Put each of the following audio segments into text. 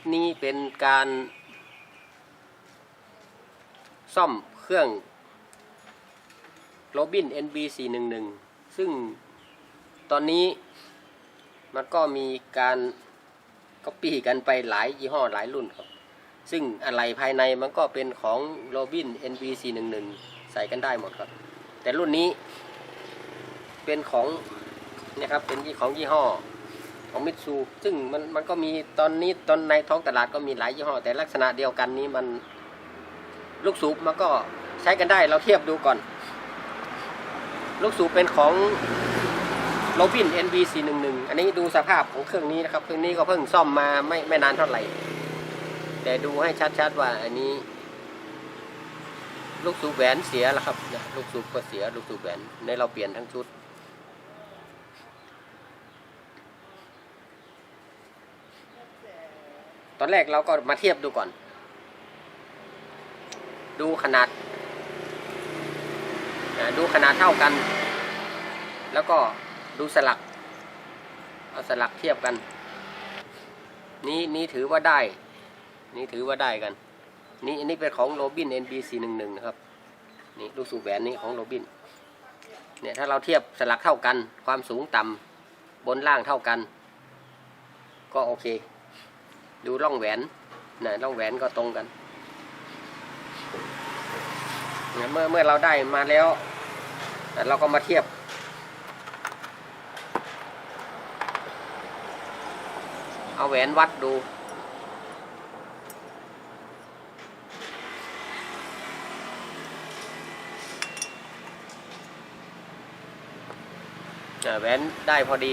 ปนี้เป็นการซ่อมเครื่องโรบิน NB 411 ซึ่งตอนนี้มันก็มีการก็ปีกันไปหลายยี่ห้อหลายรุ่นครับ ซึ่งอะไรภายในมันก็เป็นของโรบิน NB 411 ใส่กันได้หมดครับ แต่รุ่นนี้เป็นของนะครับเป็นที่ของยี่ห้อ ของมิตซูซึ่งมันมันก็มีตอนนี้ตอนในท้องตลาดก็มีหลายยี่ห้อ แต่ลักษณะเดียวกันนี้มันลูกสูบมันก็ใช้กันได้เราเทียบดูก่อน ลูกสูบเป็นของโรบิน NB 411 อันนี้ดูสภาพของเครื่องนี้นะครับ เครื่องนี้ก็เพิ่งซ่อมมาไม่ไม่นานเท่าไหร่ แต่ดูให้ชัดๆว่าอันนี้ ลูกสูบแหวนเสียแล้วครับลูกสูบก็เสีย ลูกสูบแหวนในเราเปลี่ยนทั้งชุด ตอนแรกเราก็มาเทียบดูก่อน ดูขนาด ดูขนาดเท่ากัน แล้วก็ดูสลัก เอาสลักเทียบกัน นี้นี้ถือว่าได้ นี่ถือว่าได้กัน นี่อันนี้เป็นของโรบิน NB 4 1 1 นะครับ นี่ลูกสูบแหวนนี้ของโรบิน เนี่ยถ้าเราเทียบสลักเท่ากัน ความสูงต่ำบนล่างเท่ากัน ก็โอเค ดูร่องแหวนนะร่องแหวนก็ตรงกันนะเมื่อเมื่อเราได้มาแล้ว เราก็มาเทียบ เอาแหวนวัดดูแหวนได้พอดี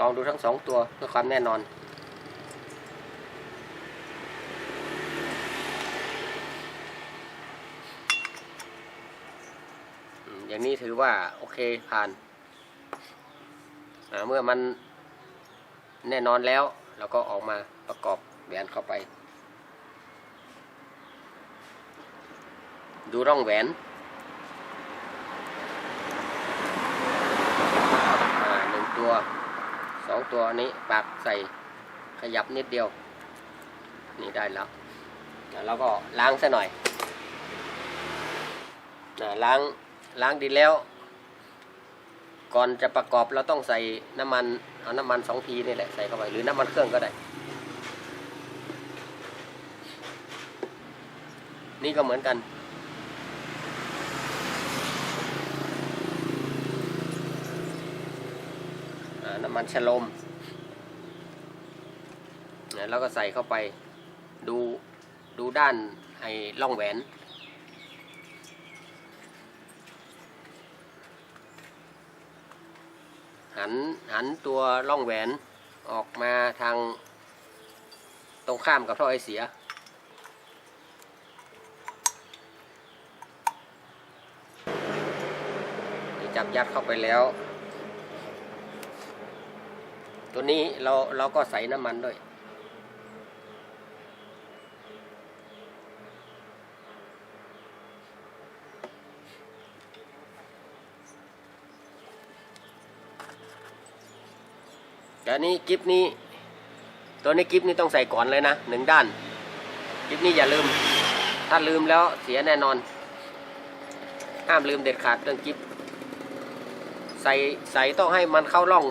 ลองดูทั้งสองตัวเพื่อความแน่นอน อย่างนี้ถือว่าโอเคผ่านเมื่อมันแน่นอนแล้วเราก็ออกมาประกอบแหวนเข้าไป ดูร่องแหวนหนึ่งตัว สองตัวนี้ปากใส่ขยับนิดเดียว นี่ได้แล้วแล้วเราก็ล้างซะหน่อยล้างล้างดีแล้ว ก่อนจะประกอบเราต้องใส่น้ำมันเอาน้ำมันสองทีนี่แหละใส่เข้าไปหรือน้ำมันเครื่องก็ได้ นี่ก็เหมือนกัน น้ำมันชะลมเนี่ยแล้วก็ใส่เข้าไปดูดูด้านไอ้ล่องแหวน หันหันตัวล่องแหวนออกมาทางตรงข้ามกับท่อไอเสีย จับยัดเข้าไปแล้ว ตัวนี้เราเราก็ใส่น้ำมันด้วย แต่นี้กิฟนี้ ตัวนี้กิฟนี้ต้องใส่ก่อนเลยนะหนึ่งด้าน กิฟนี้อย่าลืม ถ้าลืมแล้วเสียแน่นอน ห้ามลืมเด็ดขาดเรื่องกิฟใส่ใส่ต้องให้มันเข้าร่อง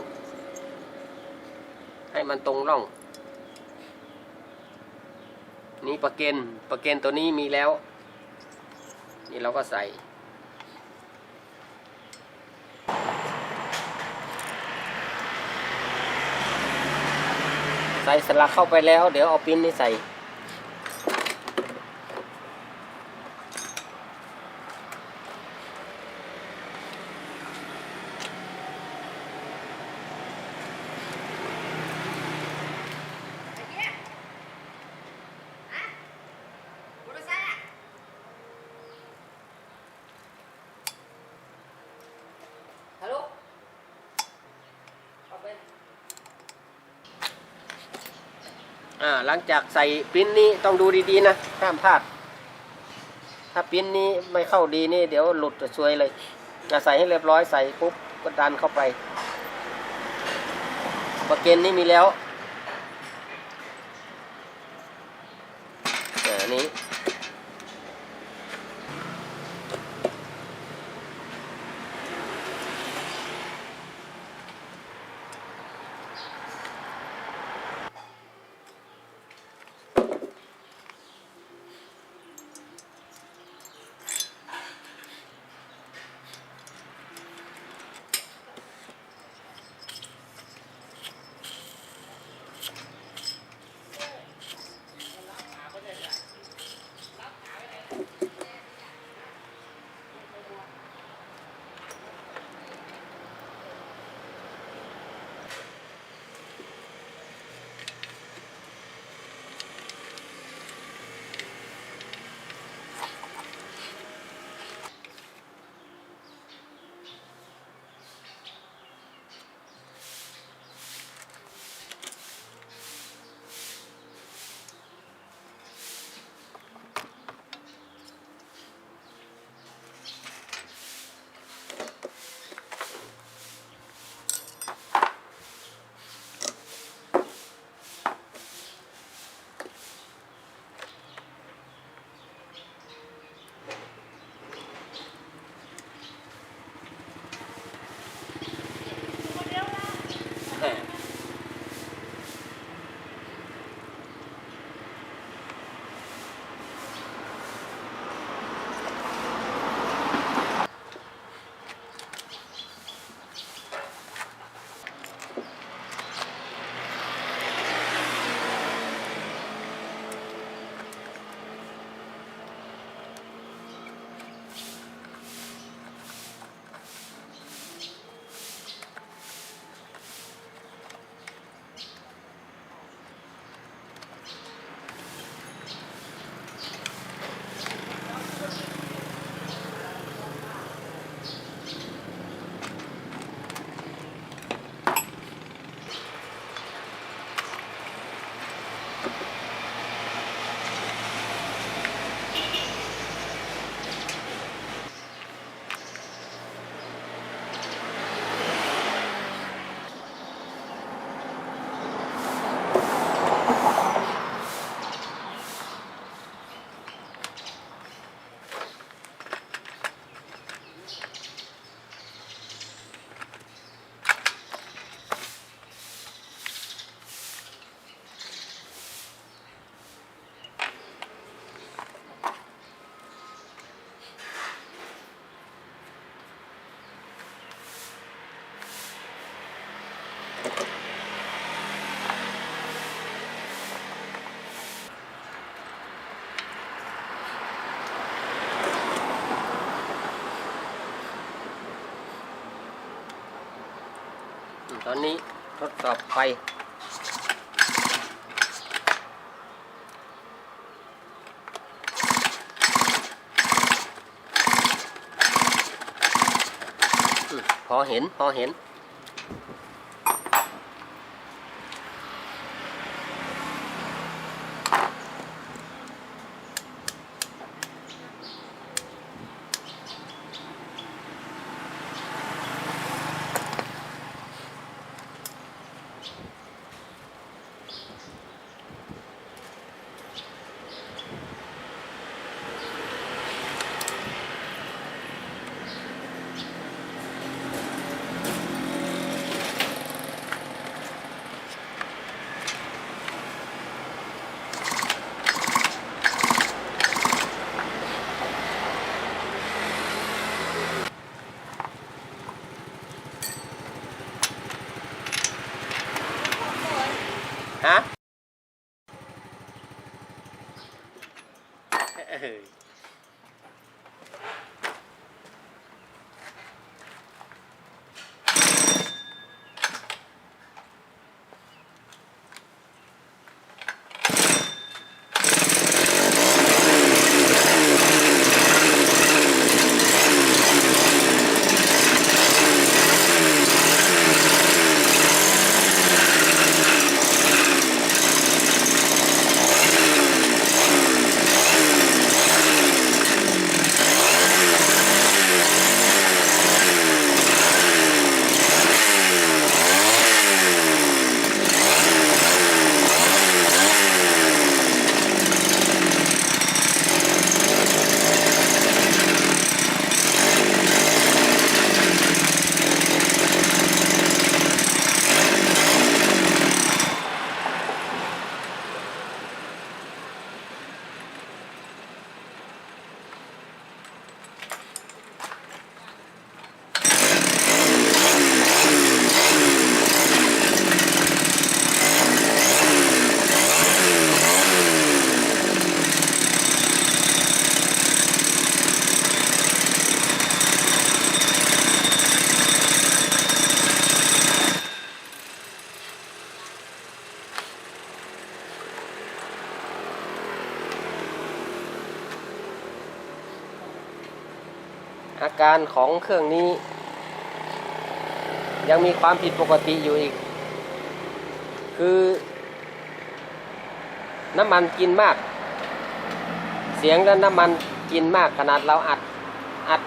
มันตรงร่อง นี่ประเกนประเกนตัวนี้มีแล้ว นี่เราก็ใส่ ใส่สลักเข้าไปแล้ว เดี๋ยวเอาปิ้นนี่ใส่ หลังจากใส่ปิ้นนี้ต้องดูดีๆนะห้ามพลาด ถ้าปิ้นนี้ไม่เข้าดีนี่ เดี๋ยวหลุดจะซวยเลยใส่ให้เรียบร้อยใส่ปุ๊บก็ดันเข้าไปประเกนนี่มีแล้วอันนี้ ตอนนี้ทดสอบไฟพอเห็น พอเห็น hả? การของเครื่องนี้ ยังมีความผิดปกติอยู่อีก คือ น้ำมันกินมาก เสียงและน้ำมันกินมากขนาดเราอัดอัด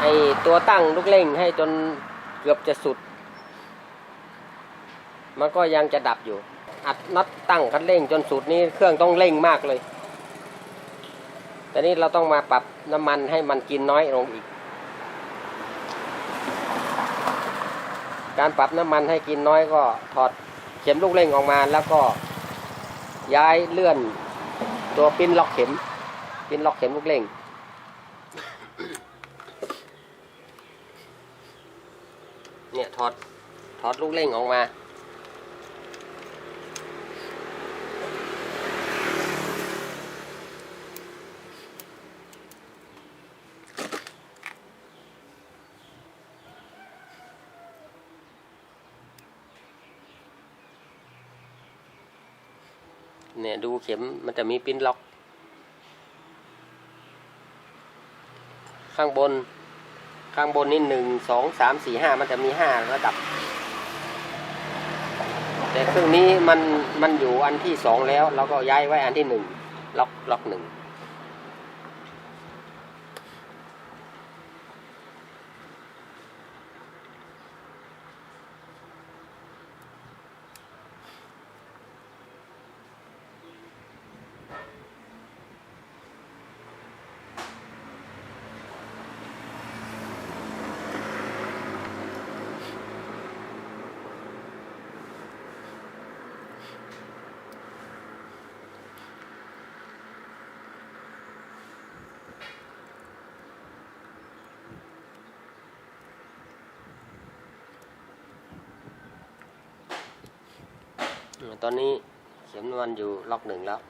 ไอตัวตั้งลูกเร่งให้จนเกือบจะสุด มันก็ยังจะดับอยู่ อัดน็อตตั้งคันเร่งจนสุดนี้เครื่องต้องเร่งมากเลย แต่นี้เราต้องมาปรับน้ำมันให้มันกินน้อยลงอีก การปรับน้ำมันให้กินน้อยก็ถอดเข็มลูกเร่งออกมาแล้วก็ย้ายเลื่อนตัวปิ้นล็อกเข็ม ปิ้นล็อกเข็มลูกเร่งเนี่ยถอดถอดลูกเร่งออกมา เนี่ยดูเข็มมันจะมีปิ้นล็อก ข้างบน ข้างบนนี่หนึ่งสองสามสี่ห้ามันจะมีห้าระดับ แต่เครื่องนี้มันมันอยู่อันที่สองแล้ว เราก็ย้ายไว้อันที่หนึ่งล็อกล็อกหนึ่ง ตอนนี้เข็มมันอยู่ล็อกหนึ่งแล้ว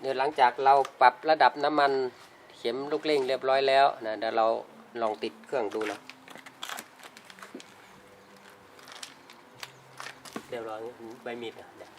เดี๋ยวหลังจากเราปรับระดับน้ำมันเข็มลูกเร่งเรียบร้อยแล้วนะเดี๋ยวเราลองติดเครื่องดูนะเรียบร้อยใบมีดอะเนี่ย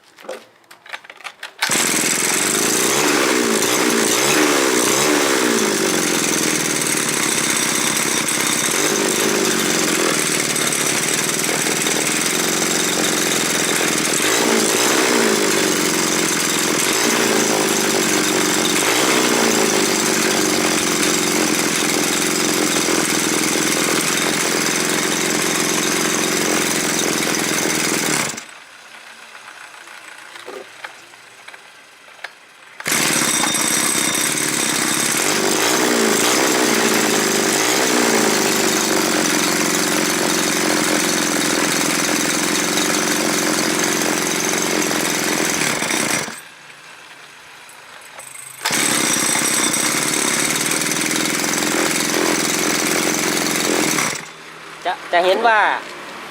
จะจะเห็นว่า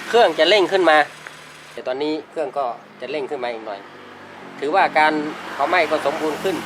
เค รื่องจะเร่งขึ้นมา แต่ตอนนี้เครื่องก็จะเร่งขึ้นมาอีกหน่อย ถือว่าการเผาไหม้ก็สมบูรณ์ขึ้น